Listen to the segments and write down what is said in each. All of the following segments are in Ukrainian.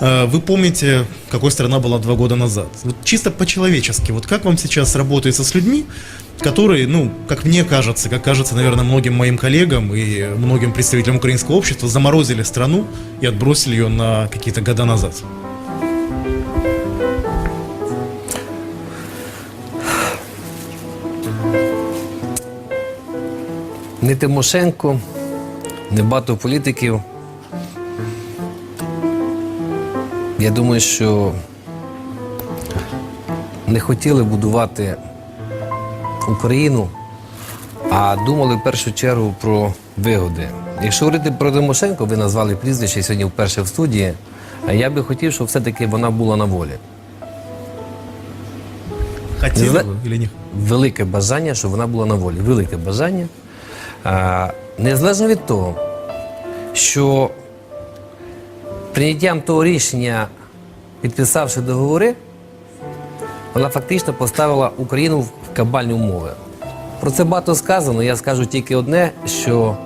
Э, Вы помните, какой страна была два года назад? Вот чисто по-человечески, вот как вам сейчас работается с людьми, которые, ну, как мне кажется, как кажется, наверное, многим моим коллегам и многим представителям украинского общества, заморозили страну и отбросили ее на какие-то года назад? Не Тимошенко, не багато політиків. Я думаю, що не хотіли будувати Україну, а думали в першу чергу про вигоди. Якщо говорити про Тимошенко, ви назвали прізвище сьогодні вперше в студії, я би хотів, щоб все-таки вона була на волі. Хотели зна- бы велике бажання, щоб вона була на волі. Велике бажання. Незалежно від того, що прийняттям того рішення, підписавши договори, вона фактично поставила Україну в кабальні умови. Про це багато сказано. Я скажу тільки одне, що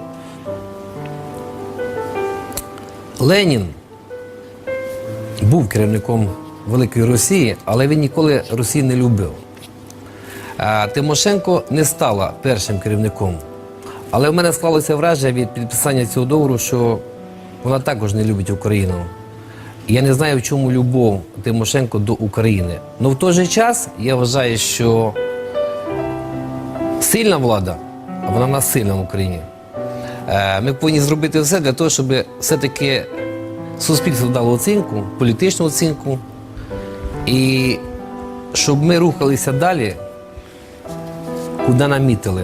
Ленін був керівником Великої Росії, але він ніколи Росію не любив. Тимошенко не стала першим керівником. Але в мене склалося враження від підписання цього договору, що вона також не любить Україну. Я не знаю, в чому любов Тимошенко до України. Але в той же час я вважаю, що сильна влада, вона в сильна в Україні. е, Ми повинні зробити все для того, щоб все-таки суспільство дало оцінку, політичну оцінку, і щоб ми рухалися далі, куди намітили.